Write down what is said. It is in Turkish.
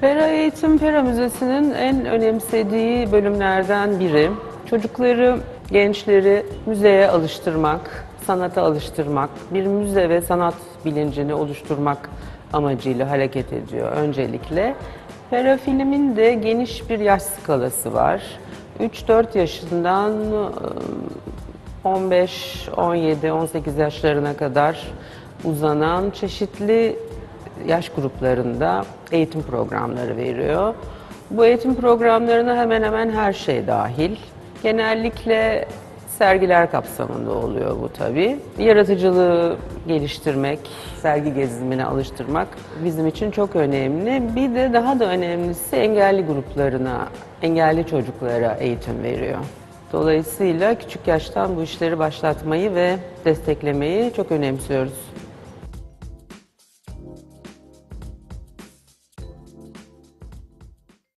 Pera Eğitim Pera Müzesi'nin en önemsediği bölümlerden biri çocukları, gençleri müzeye alıştırmak, sanata alıştırmak, bir müze ve sanat bilincini oluşturmak amacıyla hareket ediyor öncelikle. Pera filmin de geniş bir yaş skalası var. 3-4 yaşından ıı, 15, 17, 18 yaşlarına kadar uzanan çeşitli yaş gruplarında eğitim programları veriyor. Bu eğitim programlarına hemen hemen her şey dahil. Genellikle sergiler kapsamında oluyor bu tabii. Yaratıcılığı geliştirmek, sergi gezimine alıştırmak bizim için çok önemli. Bir de daha da önemlisi engelli gruplarına, engelli çocuklara eğitim veriyor. Dolayısıyla küçük yaştan bu işleri başlatmayı ve desteklemeyi çok önemsiyoruz.